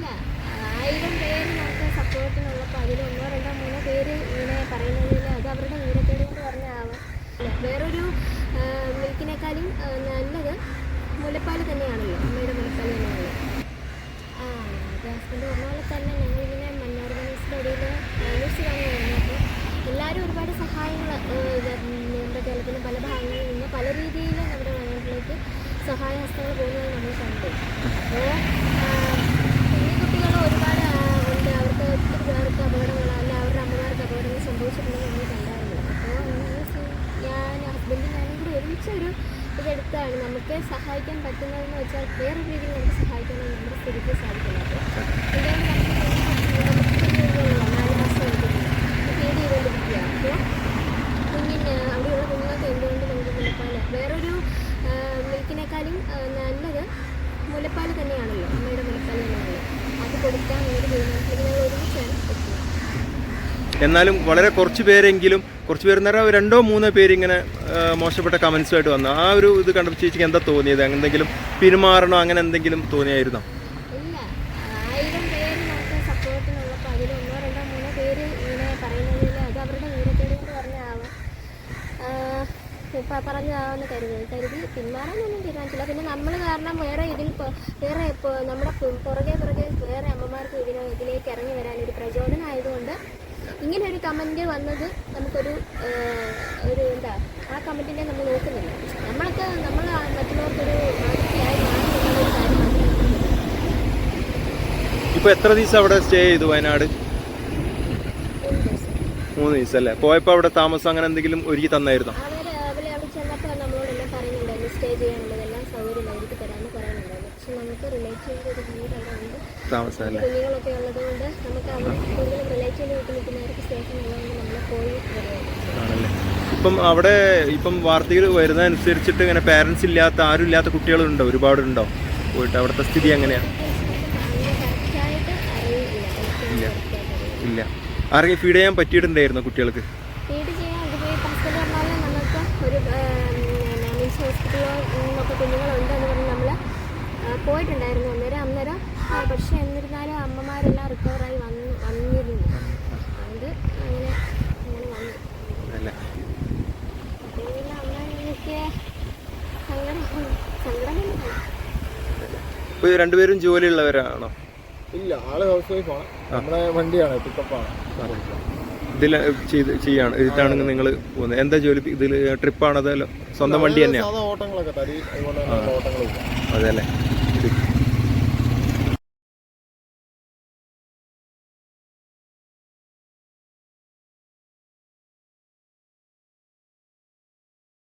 ഇല്ല ആയിരം പേര് നമുക്ക് സപ്പോർട്ടിനുള്ളപ്പോൾ അതിൽ ഒന്നോ രണ്ടോ മൂന്നോ പേര് ഇങ്ങനെ പറയുന്നതിൽ അത് അവരുടെ വിവരക്കേട് കൊണ്ട് പറഞ്ഞാവാം വേറൊരു മിൽക്കിനേക്കാളും നല്ലത് മുലപ്പാൽ തന്നെയാണല്ലോ. അമ്മയുടെ മുലപ്പാൽ തന്നെയാണല്ലോ. ആ എന്റെ ഹസ്ബൻഡ് പറഞ്ഞ തന്നെ ഞങ്ങളിങ്ങനെ മണ്ണോർഗനൈസ്ഡ് ഇടയിൽ ന്യൂസ് കാണുകയാണ് അപ്പോൾ എല്ലാവരും ഒരുപാട് സഹായങ്ങൾ നമ്മുടെ കേരളത്തിന്റെ പല ഭാഗങ്ങളിൽ നിന്ന് പല രീതിയിൽ നമ്മുടെ വയനാട്ടിലേക്ക് സഹായഹസ്തങ്ങൾ പോകുന്നത് നമ്മൾ കണ്ടു. അപ്പോൾ ഒരു ഇതെടുത്താണ് നമുക്ക് സഹായിക്കാൻ പറ്റുന്നതെന്ന് വെച്ചാൽ വേറെ രീതിയിൽ നമുക്ക് സഹായിക്കാനും നമ്മുടെ സ്ഥിതിക്ക് സാധിക്കുന്നത്. നമുക്ക് അത് എത്തുന്നത് എന്നാലും വളരെ കുറച്ച് പേരെങ്കിലും കുറച്ച് പേര് നേരം രണ്ടോ മൂന്നോ പേര് ഇങ്ങനെ ആ, മോശപ്പെട്ട കമൻസുമായിട്ട് വന്നു. ആ ഒരു ഇത് കണ്ടപ്പോൾ ചേച്ചിക്ക് എന്താ തോന്നിയത്? എന്തെങ്കിലും പിന്മാറണോ അങ്ങനെ എന്തെങ്കിലും തോന്നിയായിരുന്നോ? പറഞ്ഞതാവെന്ന് കരുതി. കരുതി പിന്മാറാനൊന്നും തീരുമാനിച്ചില്ല. പിന്നെ നമ്മൾ കാരണം വേറെ ഇതിൽ വേറെ നമ്മുടെ പുറകെ പുറകെ വേറെ അമ്മമാർക്ക് ഇതിനെ ഇതിലേക്ക് ഇറങ്ങി വരാൻ ഒരു പ്രചോദനം ആയതുകൊണ്ട് ഇങ്ങനെ ഒരു കമന്റ് വന്നത് നമുക്കൊരു ഒരു എന്താ ആ കമന്റിനെ നമ്മൾ നോക്കുന്നില്ല. നമ്മളൊക്കെ നമ്മൾ മറ്റുള്ളവർക്കൊരു മാതൃകയായി ഇപ്പോൾ എത്ര ദിവസം അവിടെ സ്റ്റേ ചെയ്തു വയനാട്? മൂന്ന് ദിവസം. അല്ലേ പോയപ്പോൾ അവിടെ താമസം അങ്ങനെ എന്തെങ്കിലും ഒരുക്കി തന്നായിരുന്നു? പറയുന്നുണ്ടായിരുന്നു സ്റ്റേ ചെയ്യാനുള്ളതെല്ലാം സൗകര്യം ഒരുക്കി തരാമെന്ന് പറയുന്നുണ്ടായിരുന്നു പക്ഷെ നമുക്ക് റിലേറ്റീവിന്റെ ഒരു വീടാണ് ഉണ്ട് കുഞ്ഞുങ്ങളൊക്കെ ഉള്ളത് കൊണ്ട് നമുക്ക് അവിടെ കൂടുതലും റിലേറ്റീവിന്റെ വീട്ടിൽ നിൽക്കുന്നവർക്ക് സ്റ്റേഷൻ ഉള്ളതുകൊണ്ട് നമ്മൾ പോയി ഇപ്പം അവിടെ ഇപ്പം വാർത്തകൾ വരുന്നതനുസരിച്ചിട്ട് ഇങ്ങനെ പാരൻസ് ഇല്ലാത്ത ആരും ഇല്ലാത്ത കുട്ടികളുണ്ടോ? ഒരുപാടുണ്ടോ? പോയിട്ട് അവിടുത്തെ സ്ഥിതി എങ്ങനെയാണ് അറിയില്ല ഇല്ല. ആരെങ്കിലും ഫീഡ് ചെയ്യാൻ പറ്റിയിട്ടുണ്ടായിരുന്നോ കുട്ടികൾക്ക്? ഫീഡ് ചെയ്യാൻ ഫസ്റ്റ് പറഞ്ഞാൽ പോയിട്ടുണ്ടായിരുന്നു അന്നേരം അന്നേരം പക്ഷെ എന്നിരുന്നാലും അമ്മമാരെല്ലാം റിക്കവറായി വന്നു വന്നിരുന്നു. അത് അങ്ങനെ അങ്ങനെ വന്നു. പിന്നെ അമ്മ എനിക്ക് സങ്കടം സങ്കടം ഇപ്പോൾ രണ്ടുപേരും ജോലിയുള്ളവരാണോ? ഇല്ല ആൾ ഹൗസ് വൈഫാണ് നമ്മുടെ വണ്ടിയാണ് പിക്കപ്പാണ്. ഇതിൽ ചെയ്ത് ചെയ്യാണ് ഇതിട്ടാണെങ്കിൽ നിങ്ങൾ പോകുന്നത്. എന്താ ജോലി? ഇതിൽ ട്രിപ്പാണോ അതല്ലോ സ്വന്തം വണ്ടി തന്നെയാണ് ഓട്ടങ്ങളൊക്കെ തടി അതുപോലെ ഓട്ടങ്ങളും അതെ അല്ലേ?